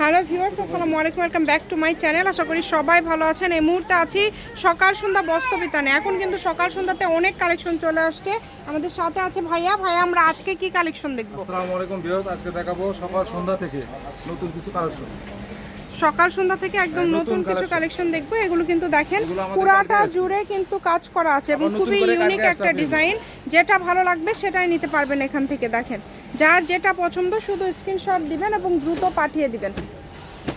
Hello viewers আসসালামু আলাইকুম welcome back to my channel. আশা করি সবাই ভালো আছেন। এই মুহূর্তে আছি সকাল সন্ধ্যা বস্ত্রবিতানে। এখন কিন্তু সকাল সন্ধ্যাতে অনেক কালেকশন চলে আসছে। আমাদের সাথে আছে ভাইয়া। ভাইয়া আমরা আজকে কি কালেকশন দেখব? আসসালামু আলাইকুম বিয়স আজকে দেখাবো সকাল সন্ধ্যা থেকে নতুন কিছু কালেকশন। সকাল সন্ধ্যা থেকে একদম নতুন কিছু কালেকশন। দেখব। এগুলো কিন্তু দেখেন পুরাটা জুড়ে কিন্তু কাজ করা আছে এবং খুবই ইউনিক একটা ডিজাইন যেটা ভালো লাগবে সেটাই নিতে পারবেন এখান থেকে দেখেন। যার যেটা পছন্দ শুধু স্ক্রিনশট দিবেন এবং দ্রুত পাঠিয়ে দিবেন।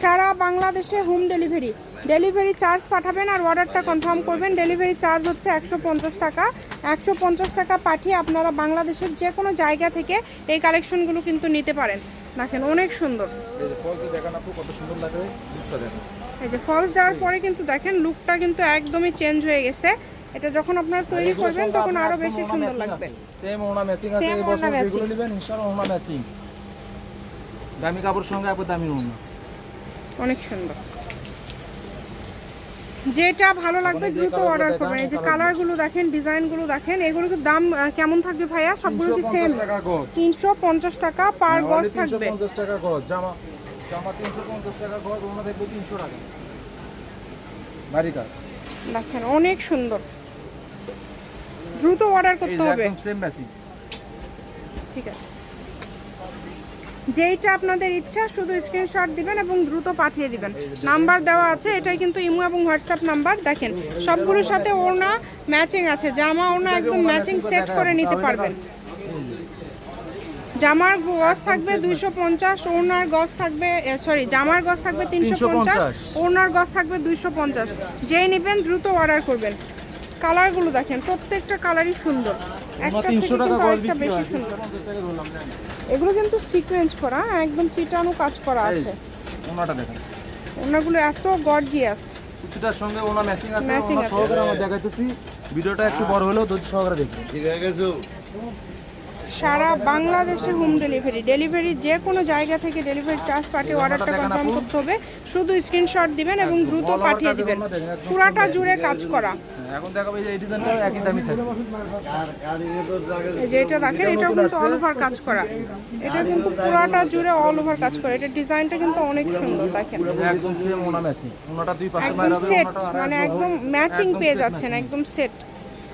সারা বাংলাদেশে হোম ডেলিভারি ডেলিভারি চার্জ পাঠাবেন আর অর্ডারটা কনফার্ম করবেন। ডেলিভারি চার্জ হচ্ছে একশো পঞ্চাশ টাকা। একশো পঞ্চাশ টাকা পাঠিয়ে আপনারা বাংলাদেশের যে কোনো জায়গা থেকে এই কালেকশনগুলো কিন্তু নিতে পারেন। দেখেন অনেক সুন্দর। এই যে এই ফলস দেওয়ার পরে কিন্তু দেখেন লুকটা কিন্তু একদমই চেঞ্জ হয়ে গেছে। এটা যখন আপনারা তৈরি করবেন তখন আরও বেশি সুন্দর লাগবে। সেম ওনা ম্যাচিং আছে এই বছর যেগুলো নেবেন ইনশাআল্লাহ ওনা ম্যাচিং দামি কাপড় সঙ্গে আপু দামি ওনা অনেক সুন্দর। যেটা ভালো লাগবে দ্রুত অর্ডার করবেন। এই যে দেখান, কালারগুলো দেখেন ডিজাইনগুলো দেখেন এগুলোর দাম কেমন থাকবে ভাইয়া? সবগুলো কি সেম 350 টাকা তিনশো পঞ্চাশ টাকা পার হ্যাঁ, গজ থাকবে। 350 টাকা গজ জামা জামা 350 টাকা গজ ওনা দেখবে 300 টাকা। ভারী কাজ। দেখেন অনেক সুন্দর। দ্রুত অর্ডার করতে হবে। সেম ঠিক আছে। যেইটা আপনাদের ইচ্ছা শুধু স্ক্রিনশট দিবেন এবং দ্রুত পাঠিয়ে দিবেন। নাম্বার দেওয়া আছে এটাই কিন্তু ইমো এবং হোয়াটসঅ্যাপ নাম্বার দেখেন সবগুলোর সাথে ওড়না ম্যাচিং আছে। জামা ওড়না একদম ম্যাচিং সেট করে নিতে পারবেন। জামার গজ থাকবে দুইশো পঞ্চাশ ওড়নার গজ থাকবে সরি জামার গজ থাকবে তিনশো পঞ্চাশ 350 ওড়নার গজ থাকবে দুইশো পঞ্চাশ। যেই নেবেন দ্রুত অর্ডার করবেন। কালারগুলো দেখেন প্রত্যেকটা কালারই সুন্দর। একটা থেকে কিন্তু আরেকটা বেশি সুন্দর। 350 টাকা ধরলাম জানেন এগুলো কিন্তু সিকোয়েন্স করা একদম পিটানো কাজ করা আছে। ওনাটা দেখেন। ওনাগুলো এত গর্জিয়াস কুচিটার সঙ্গে ওনা ম্যাচিং আছে ওনা আছে। সহকারে আমরা দেখাইতেছি। ভিডিওটা একটু বড় হলেও ধৈর্য সহকারে দেখবেন। সারা বাংলাদেশে হোম ডেলিভারি ডেলিভারি যে কোনো জায়গা থেকে ডেলিভারি চার্জ পাঠিয়ে অর্ডারটা কনফার্ম করতে হবে। শুধু স্ক্রিনশট দিবেন এবং দ্রুত পাঠিয়ে দিবেন। পুরাটা জুড়ে কাজ করা। এখন দেখাবো এই ডিজাইনটা একই দামি থাকবে। এই যে এটা দেখেন এটাও কিন্তু অল ওভার কাজ করা। এটা কিন্তু পুরাটা জুড়ে অল ওভার কাজ করা। এটা ডিজাইনটা কিন্তু অনেক সুন্দর দেখেন। একদম সেম ওনা ম্যাচিং ওনাটা দুই পাশে বাইরে হবে সেট মানে একদম- ম্যাচিং পেয়ে যাচ্ছেন একদম সেট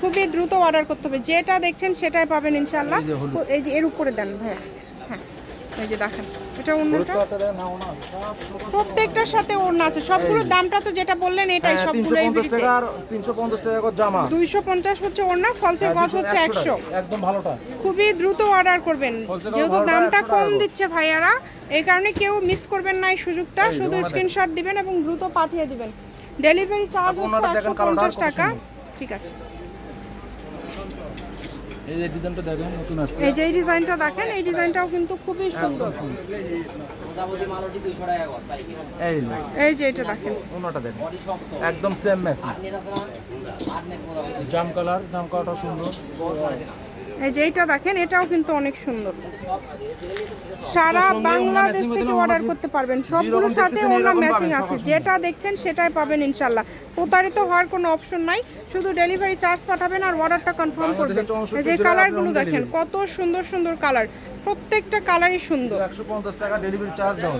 খুবই দ্রুত অর্ডার করতে হবে। যেটা দেখছেন সেটাই পাবেন ইনশাল্লাহ এই যে এর উপরে দেন ভাইয়া। হ্যাঁ। এই যে দেখেন এটা অন্যটা? প্রত্যেকটার সাথে ওড়না আছে সবগুলোর দামটা তো যেটা বললেন এটাই সবগুলো 350 টাকা আর 350 টাকা করে জামা? দুইশো পঞ্চাশ হচ্ছে ওড়না ফলসের হ্যাঁ, গজ হচ্ছে 100 একশো। একদম ভালোটা। খুবই দ্রুত অর্ডার করবেন যেহেতু দামটা কম দিচ্ছে ভাইয়ারা এই কারণে কেউ মিস করবেন না এই সুযোগটা শুধু। স্ক্রিনশট দিবেন এবং দ্রুত পাঠিয়ে দিবেন। ডেলিভারি চার্জ হচ্ছে ওনাটা দেখেন একশো কালোটা আর পঞ্চাশ কত টাকা ঠিক আছে। এই যে ডিজাইনটা দেখেন নতুন আসছে। এই যে এই ডিজাইনটা দেখেন এই ডিজাইনটাও কিন্তু খুবই সুন্দর। এই এই যে এটা দেখেন। ওনাটা দেখেন। একদম সেম ম্যাচিং জাম কালার জাম কালারটা সুন্দর। এই যে এইটা দেখেন এটাও কিন্তু অনেক সুন্দর। সারা বাংলাদেশ থেকে অর্ডার করতে পারবেন। সবগুলোর সাথে দেখতেছেন ওনা এরকম ম্যাচিং আছে। যেটা দেখছেন সেটাই পাবেন ইনশাল্লাহ। প্রতারিত হওয়ার কোনো অপশন নাই। শুধু ডেলিভারি চার্জ পাঠাবেন আর অর্ডারটা কনফার্ম করবেন। এই যে কালারগুলো দেখেন কত সুন্দর সুন্দর কালার প্রত্যেকটা কালারই সুন্দর। একশো পঞ্চাশ টাকা ডেলিভারি চার্জ দেওয়া